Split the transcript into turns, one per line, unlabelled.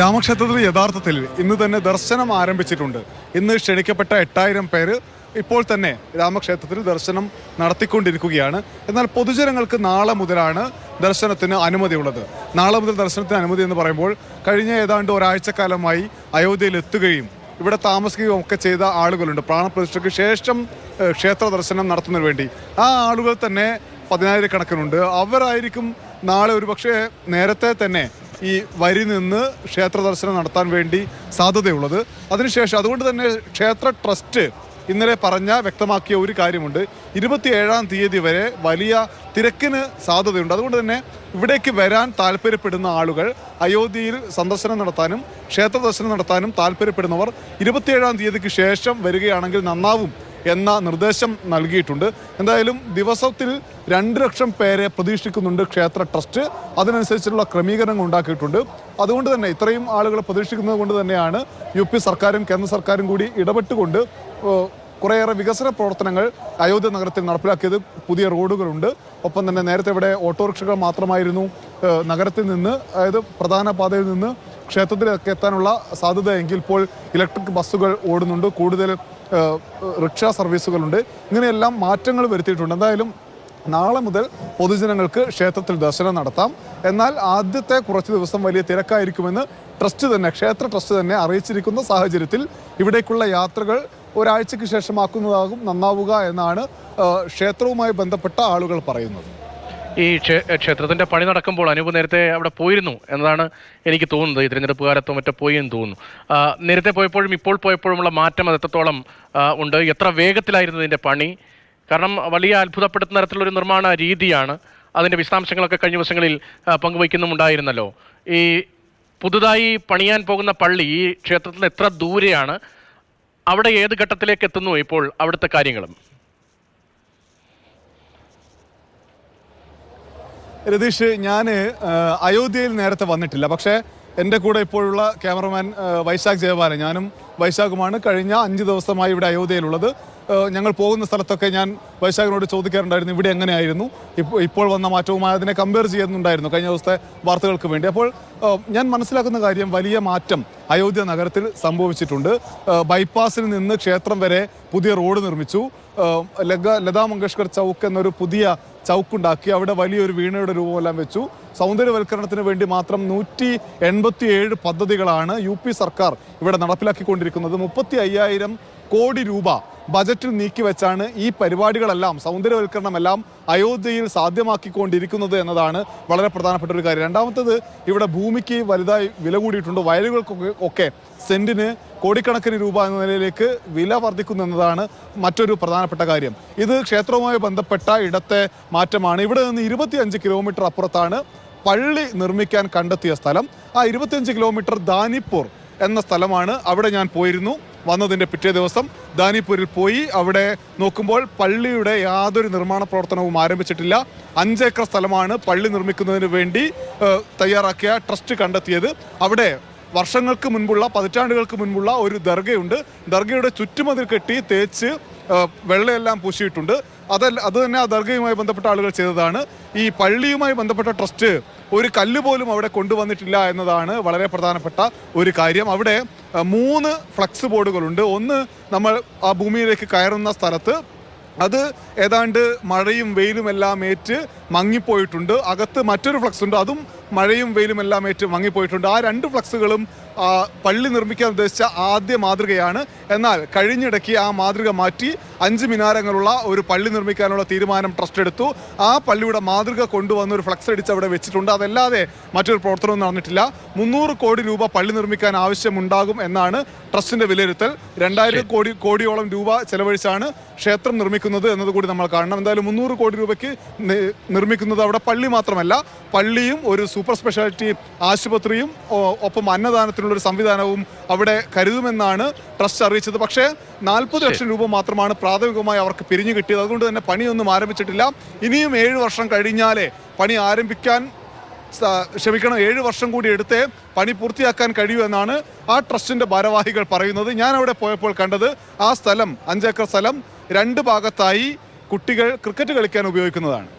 രാമക്ഷേത്രത്തിൽ യഥാർത്ഥത്തിൽ ഇന്ന് തന്നെ ദർശനം ആരംഭിച്ചിട്ടുണ്ട്. ഇന്ന് ക്ഷണിക്കപ്പെട്ട എട്ടായിരം പേര് ഇപ്പോൾ തന്നെ രാമക്ഷേത്രത്തിൽ ദർശനം നടത്തിക്കൊണ്ടിരിക്കുകയാണ്. എന്നാൽ പൊതുജനങ്ങൾക്ക് നാളെ മുതലാണ് ദർശനത്തിന് അനുമതിയുള്ളത്. നാളെ മുതൽ ദർശനത്തിന് അനുമതി എന്ന് പറയുമ്പോൾ കഴിഞ്ഞ ഏതാണ്ട് ഒരാഴ്ചക്കാലമായി അയോധ്യയിൽ എത്തുകയും ഇവിടെ താമസിക്കുകയും ഒക്കെ ചെയ്ത ആളുകളുണ്ട്. പ്രാണപ്രതിഷ്ഠയ്ക്ക് ശേഷം ക്ഷേത്ര ദർശനം നടത്തുന്നതിന് വേണ്ടി. ആ ആളുകൾ തന്നെ പതിനായിരക്കണക്കിനുണ്ട്. അവരായിരിക്കും നാളെ ഒരുപക്ഷെ നേരത്തെ തന്നെ ഈ വരി നിന്ന് ക്ഷേത്ര ദർശനം നടത്താൻ വേണ്ടി സാധ്യതയുള്ളത്. അതിനുശേഷം അതുകൊണ്ട് തന്നെ ക്ഷേത്ര ട്രസ്റ്റ് ഇന്നലെ പറഞ്ഞ വ്യക്തമാക്കിയ ഒരു കാര്യമുണ്ട്. ഇരുപത്തിയേഴാം തീയതി വരെ വലിയ തിരക്കിന് സാധ്യതയുണ്ട്. അതുകൊണ്ട് തന്നെ ഇവിടേക്ക് വരാൻ താല്പര്യപ്പെടുന്ന ആളുകൾ അയോധ്യയിൽ സന്ദർശനം നടത്താനും ക്ഷേത്ര ദർശനം നടത്താനും താല്പര്യപ്പെടുന്നവർ ഇരുപത്തിയേഴാം തീയതിക്ക് ശേഷം വരികയാണെങ്കിൽ നന്നാവും എന്ന നിർദ്ദേശം നൽകിയിട്ടുണ്ട്. എന്തായാലും ദിവസത്തിൽ രണ്ട് ലക്ഷം പേരെ പ്രതീക്ഷിക്കുന്നുണ്ട് ക്ഷേത്ര ട്രസ്റ്റ്. അതിനനുസരിച്ചുള്ള ക്രമീകരണങ്ങൾ ഉണ്ടാക്കിയിട്ടുണ്ട്. അതുകൊണ്ട് തന്നെ ഇത്രയും ആളുകൾ പ്രതീക്ഷിക്കുന്നത് കൊണ്ട് തന്നെയാണ് യു പി സർക്കാരും കേന്ദ്ര സർക്കാരും കൂടി ഇടപെട്ടുകൊണ്ട് കുറേയേറെ വികസന പ്രവർത്തനങ്ങൾ അയോധ്യ നഗരത്തിൽ നടപ്പിലാക്കിയത് പുതിയ റോഡുകളുണ്ട്. ഒപ്പം തന്നെ നേരത്തെ ഇവിടെ ഓട്ടോറിക്ഷകൾ മാത്രമായിരുന്നു നഗരത്തിൽ നിന്ന് അതായത് പ്രധാന പാതയിൽ നിന്ന് ക്ഷേത്രത്തിലേക്ക് എത്താനുള്ള സാധ്യത എങ്കിൽ ഇപ്പോൾ ഇലക്ട്രിക് ബസ്സുകൾ ഓടുന്നുണ്ട്. കൂടുതൽ റിക്ഷ സർവീസുകളുണ്ട്. ഇങ്ങനെയെല്ലാം മാറ്റങ്ങൾ വരുത്തിയിട്ടുണ്ട്. എന്തായാലും നാളെ മുതൽ പൊതുജനങ്ങൾക്ക് ക്ഷേത്രത്തിൽ ദർശനം നടത്താം. എന്നാൽ ആദ്യത്തെ കുറച്ച് ദിവസം വലിയ തിരക്കായിരിക്കുമെന്ന് ട്രസ്റ്റ് തന്നെ ക്ഷേത്ര ട്രസ്റ്റ് തന്നെ അറിയിച്ചിരിക്കുന്ന സാഹചര്യത്തിൽ ഇവിടേക്കുള്ള യാത്രകൾ ഒരാഴ്ചയ്ക്ക് ശേഷമാക്കുന്നതാകും നന്നാവുക എന്നാണ് ക്ഷേത്രവുമായി ബന്ധപ്പെട്ട ആളുകൾ പറയുന്നത്.
ഈ ക്ഷേത്രത്തിന്റെ പണി നടക്കുമ്പോൾ അനൂപ് നേരത്തെ അവിടെ പോയിരുന്നു എന്നതാണ് എനിക്ക് തോന്നുന്നത്. ഈ തിരഞ്ഞെടുപ്പ് കാലത്തോ മറ്റോ പോയി എന്ന് തോന്നുന്നു. നേരത്തെ പോയപ്പോഴും ഇപ്പോൾ പോയപ്പോഴുമുള്ള മാറ്റം അത് എത്രത്തോളം ഉണ്ട്? എത്ര വേഗത്തിലായിരുന്നു ഇതിന്റെ പണി? കാരണം വലിയ അത്ഭുതപ്പെടുത്തുന്ന തരത്തിലുള്ള ഒരു നിർമ്മാണ രീതിയാണ്. അതിന്റെ വിശദാംശങ്ങളൊക്കെ കഴിഞ്ഞ ദിവസങ്ങളിൽ പങ്കുവയ്ക്കുന്നുമുണ്ടായിരുന്നല്ലോ. ഈ പുതുതായി പണിയാൻ പോകുന്ന പള്ളി ഈ ക്ഷേത്രത്തിൽ എത്ര ദൂരെയാണ്? അവിടെ ഏത് ഘട്ടത്തിലേക്ക് എത്തുന്നു ഇപ്പോൾ അവിടുത്തെ കാര്യങ്ങളും?
രതീഷ് ഞാൻ അയോധ്യയിൽ നേരത്തെ വന്നിട്ടില്ല. പക്ഷേ എന്റെ കൂടെ ഇപ്പോഴുള്ള ക്യാമറമാൻ വൈശാഖ് ജയബാലൻ ഞാനും വൈശാഖുമാണ് കഴിഞ്ഞ അഞ്ച് ദിവസമായി ഇവിടെ അയോധ്യയിലുള്ളത്. ഞങ്ങൾ പോകുന്ന സ്ഥലത്തൊക്കെ ഞാൻ വൈശാഖിനോട് ചോദിക്കാറുണ്ടായിരുന്നു ഇവിടെ എങ്ങനെയായിരുന്നു? ഇപ്പോൾ ഇപ്പോൾ വന്ന മാറ്റവുമായി അതിനെ കമ്പയർ ചെയ്യുന്നുണ്ടായിരുന്നു കഴിഞ്ഞ ദിവസത്തെ വാർത്തകൾക്ക് വേണ്ടി. അപ്പോൾ ഞാൻ മനസ്സിലാക്കുന്ന കാര്യം വലിയ മാറ്റം അയോധ്യ നഗരത്തിൽ സംഭവിച്ചിട്ടുണ്ട്. ബൈപ്പാസിൽ നിന്ന് ക്ഷേത്രം വരെ പുതിയ റോഡ് നിർമ്മിച്ചു. ലഗ ലതാ മങ്കേഷ്കർ ചൗക്ക് എന്നൊരു പുതിയ ചൗക്കുണ്ടാക്കി അവിടെ വലിയൊരു വീണയുടെ രൂപമെല്ലാം വെച്ചു. സൗന്ദര്യവൽക്കരണത്തിന് വേണ്ടി മാത്രം നൂറ്റി എൺപത്തി ഏഴ് പദ്ധതികളാണ് യു പി സർക്കാർ ഇവിടെ നടപ്പിലാക്കിക്കൊണ്ടിരിക്കുന്നത്. മുപ്പത്തി അയ്യായിരം കോടി രൂപ ബജറ്റിൽ നീക്കിവെച്ചാണ് ഈ പരിപാടികളെല്ലാം സൗന്ദര്യവൽക്കരണമെല്ലാം അയോധ്യയിൽ സാധ്യമാക്കിക്കൊണ്ടിരിക്കുന്നത് എന്നതാണ് വളരെ പ്രധാനപ്പെട്ട ഒരു കാര്യം. രണ്ടാമത്തത് ഇവിടെ ഭൂമിക്ക് വലുതായി വില കൂടിയിട്ടുണ്ട്. വയലുകൾക്കൊക്കെ ഒക്കെ സെന്റിന് കോടിക്കണക്കിന് രൂപ എന്ന നിലയിലേക്ക് വില വർദ്ധിക്കുന്നു എന്നതാണ് മറ്റൊരു പ്രധാനപ്പെട്ട കാര്യം. ഇത് ക്ഷേത്രവുമായി ബന്ധപ്പെട്ട ഇടത്തെ മാറ്റമാണ്. ഇവിടെ നിന്ന് ഇരുപത്തിയഞ്ച് കിലോമീറ്റർ അപ്പുറത്താണ് പള്ളി നിർമ്മിക്കാൻ കണ്ടെത്തിയ സ്ഥലം. ആ ഇരുപത്തിയഞ്ച് കിലോമീറ്റർ ദാനിപ്പൂർ എന്ന സ്ഥലമാണ്. അവിടെ ഞാൻ പോയിരുന്നു. വന്നതിന്റെ പിറ്റേ ദിവസം ദാനിപ്പൂരിൽ പോയി അവിടെ നോക്കുമ്പോൾ പള്ളിയുടെ യാതൊരു നിർമ്മാണ പ്രവർത്തനവും ആരംഭിച്ചിട്ടില്ല. അഞ്ചേക്കർ സ്ഥലമാണ് പള്ളി നിർമ്മിക്കുന്നതിന് വേണ്ടി തയ്യാറാക്കിയ ട്രസ്റ്റ് കണ്ടെത്തിയത്. അവിടെ വർഷങ്ങൾക്ക് മുൻപുള്ള പതിറ്റാണ്ടുകൾക്ക് മുൻപുള്ള ഒരു ദർഗയുണ്ട്. ദർഗയുടെ ചുറ്റുമതിൽ കെട്ടി തേച്ച് വെള്ളയെല്ലാം പൂശിയിട്ടുണ്ട്. അതല്ല അത് തന്നെ ആ ദർഗയുമായി ബന്ധപ്പെട്ട ആളുകൾ ചെയ്തതാണ്. ഈ പള്ളിയുമായി ബന്ധപ്പെട്ട ട്രസ്റ്റ് ഒരു കല്ല് പോലും അവിടെ കൊണ്ടുവന്നിട്ടില്ല എന്നതാണ് വളരെ പ്രധാനപ്പെട്ട ഒരു കാര്യം. അവിടെ മൂന്ന് ഫ്ലക്സ് ബോർഡുകളുണ്ട്. ഒന്ന് നമ്മൾ ആ ഭൂമിയിലേക്ക് കയറുന്ന സ്ഥലത്ത്. അത് ഏതാണ്ട് മഴയും വെയിലും എല്ലാം ഏറ്റ് മങ്ങിപ്പോയിട്ടുണ്ട്. അകത്ത് മറ്റൊരു ഫ്ലക്സ് ഉണ്ട്. അതും മഴയും വെയിലും എല്ലാം ഏറ്റ് മങ്ങിപ്പോയിട്ടുണ്ട്. ആ രണ്ട് ഫ്ലക്സുകളും പള്ളി നിർമ്മിക്കാൻ ഉദ്ദേശിച്ച ആദ്യ മാതൃകയാണ്. എന്നാൽ കഴിഞ്ഞിടയ്ക്ക് ആ മാതൃക മാറ്റി അഞ്ച് മിനാരങ്ങളുള്ള ഒരു പള്ളി നിർമ്മിക്കാനുള്ള തീരുമാനം ട്രസ്റ്റ് എടുത്തു ആ പള്ളിയുടെ മാതൃക കൊണ്ടുവന്ന് ഒരു ഫ്ലക്സ് അടിച്ച് അവിടെ വെച്ചിട്ടുണ്ട്. അതല്ലാതെ മറ്റൊരു പ്രവർത്തനവും നടന്നിട്ടില്ല. മുന്നൂറ് കോടി രൂപ പള്ളി നിർമ്മിക്കാൻ ആവശ്യമുണ്ടാകും എന്നാണ് ട്രസ്റ്റിന്റെ വിലയിരുത്തൽ. രണ്ടായിരം കോടി കോടിയോളം രൂപ ചെലവഴിച്ചാണ് ക്ഷേത്രം നിർമ്മിക്കുന്നത് എന്നതുകൂടി നമ്മൾ കാണണം. എന്തായാലും മുന്നൂറ് കോടി രൂപയ്ക്ക് നിർമ്മിക്കുന്നത് അവിടെ പള്ളി മാത്രമല്ല പള്ളിയും ഒരു സൂപ്പർ സ്പെഷ്യാലിറ്റി ആശുപത്രിയും ഒപ്പം അന്നദാനത്തിനുള്ള ഒരു സംവിധാനവും അവിടെ കരുതുമെന്നാണ് ട്രസ്റ്റ് അറിയിച്ചത്. പക്ഷേ നാൽപ്പത് ലക്ഷം രൂപ മാത്രമാണ് പ്രാഥമികമായി അവർക്ക് പിരിഞ്ഞു കിട്ടിയത്. അതുകൊണ്ട് തന്നെ പണിയൊന്നും ആരംഭിച്ചിട്ടില്ല. ഇനിയും ഏഴ് വർഷം കഴിഞ്ഞാലേ പണി ആരംഭിക്കാൻ ക്ഷമിക്കണം ഏഴ് വർഷം കൂടി എടുത്തേ പണി പൂർത്തിയാക്കാൻ കഴിയൂ എന്നാണ് ആ ട്രസ്റ്റിന്റെ ഭാരവാഹികൾ പറയുന്നത്. ഞാൻ അവിടെ പോയപ്പോൾ കണ്ടത് ആ സ്ഥലം അഞ്ചേക്കർ സ്ഥലം രണ്ട് ഭാഗത്തായി കുട്ടികൾ ക്രിക്കറ്റ് കളിക്കാൻ ഉപയോഗിക്കുന്നതാണ്.